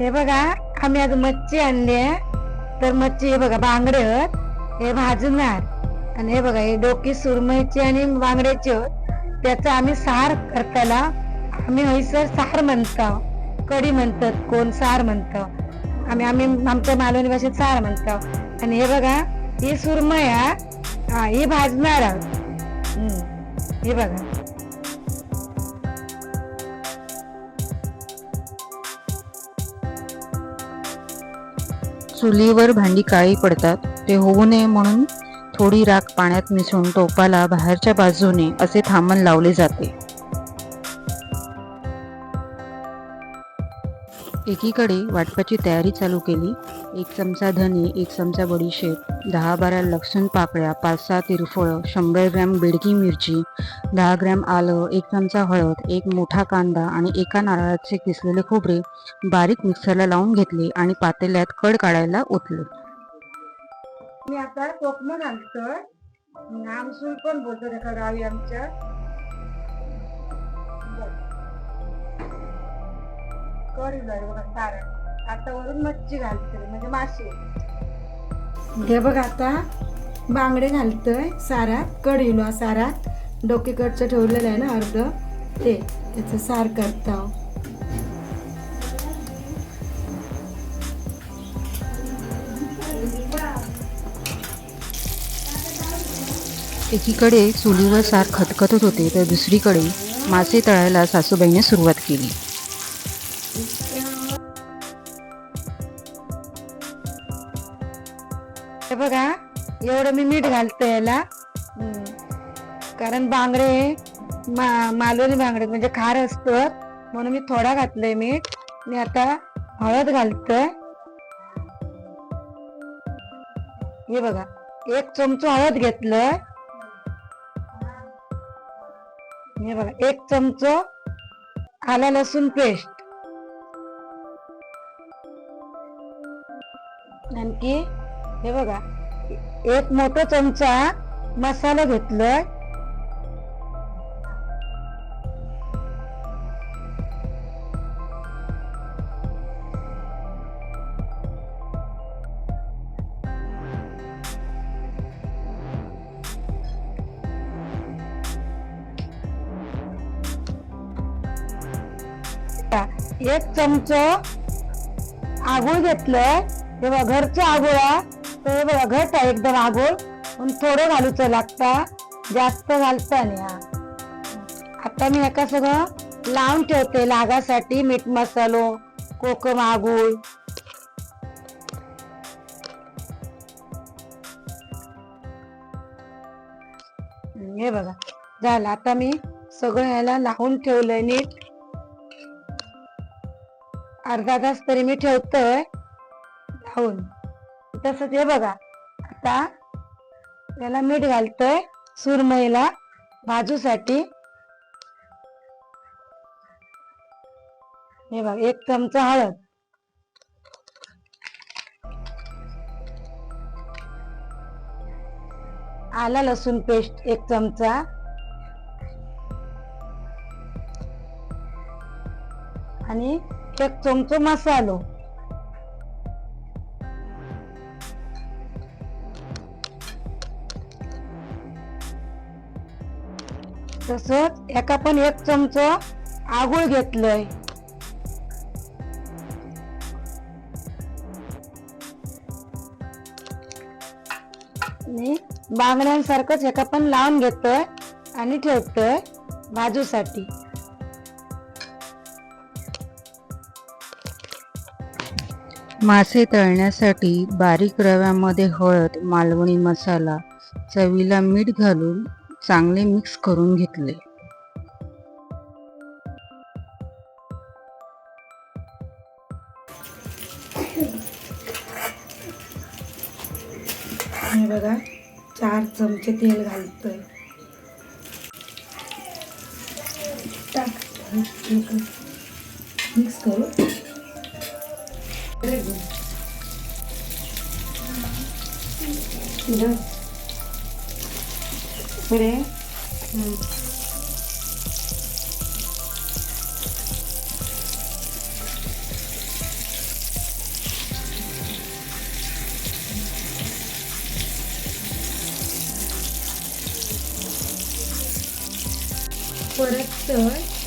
हे बघा आम्ही आज मच्छी आणली आहे. तर मच्छी हे बघा बांगडे होत. हे भाजणार. आणि हे बघा हे डोकी सुरमईची आणि बांगड्याची होत. त्याचं आम्ही सार करताना आम्ही हयसर सार म्हणतो. कढी म्हणतात कोण सार म्हणतो. आम्ही आम्ही आमच्या मालवणी भाषेत सार म्हणतो. आणि हे बघा ही सुरमया हा. ही भाजणार आहोत. हे बघा. चुलीवर भांडी काळी पडतात ते होऊ नये म्हणून थोडी राख पाण्यात मिसळून टोपाला बाहेरच्या बाजूने असे थांबण लावले जाते. एकीकडे वाटपाची तयारी चालू केली एक चमचा धने एक चमचा बडीशेप दहा बारा लसूण पाकळ्या पाच सहा तिरफळं शंभर ग्रॅम बेडकी मिरची दहा ग्रॅम आलं एक चमचा हळद एक मोठा कांदा आणि एका नारळाचे किसलेले खोबरे बारीक मिक्सरला लावून घेतले आणि पातेल्यात कड काढायला ओतले. मी आता कोकण घालतोय आमसूल पण बोलतो गावी आमच्या. कढी झाली बघा सारण आता वरून मच्छी घालते म्हणजे मासे हे बघा आता बांगडे घालतोय सारात कढीलो सारात डोकेकडचं ठेवलेलं आहे ना अर्ध? ते त्याचं सार करता एकीकडे चुलीवर सार खतखतत होते तर दुसरीकडे मासे तळायला सासूबाईने सुरुवात केली. हे बघा एवढं मी मीठ घालतो याला. कारण बांगडे मा मालवणी बांगडे म्हणजे खार असतं म्हणून मी थोडा घातलंय मीठ. मी आता हळद घालतोय हे बघा एक चमचो हळद घेतलंय. हे बघा एक चमचो आला लसूण पेस्ट आणखी हे बघा एक मोठा चमचा मसाला घेतलं एक चमचो आगूळ घेतलंय. हे बघा घरचं आगोळा तर हे बघा घट आहे एकदम आगोळ. पण थोडं घालूचं लागता जास्त घालता नाही हा. आता मी एका सगळं लावून ठेवते लागासाठी मीठ मसालो कोकम आगुळ. हे बघा झालं. आता मी सगळं ह्याला लावून ठेवलंय नीट. अर्धा तास तरी मी ठेवतोय. खाऊन तसंच हे बघा आता याला मीठ घालतोय सुरमईला भाजूसाठी. हे बघा एक चमचा हळद. आला लसूण पेस्ट एक चमचा. आणि एक चमचो मसालो. तसंच एका पण एक चमच आगुळ घेतलंय. बांगड्यांसारखंच एका पण लावून घेतोय आणि ठेवतोय भाजूसाठी मासे तळण्यासाठी बारीक रव्यामध्ये हळद मालवणी मसाला चवीला मीठ घालून चांगले मिक्स करून घेतले. बघा चार चमचे तेल घालतोय. मिक्स करू. por a story.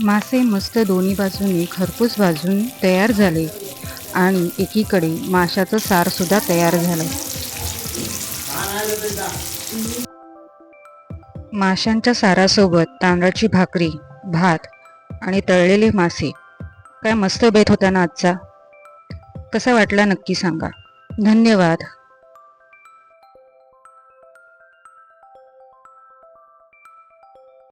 मासे मस्त दोन्ही बाजूने खरपूस भाजून तयार झाले आणि एकीकडे माशाचं सार सुद्धा तयार झालं. माशांच्या सारासोबत तांदळाची भाकरी भात आणि तळलेले मासे. काय मस्त बेत होता ना आजचा. कसा वाटला नक्की सांगा. धन्यवाद.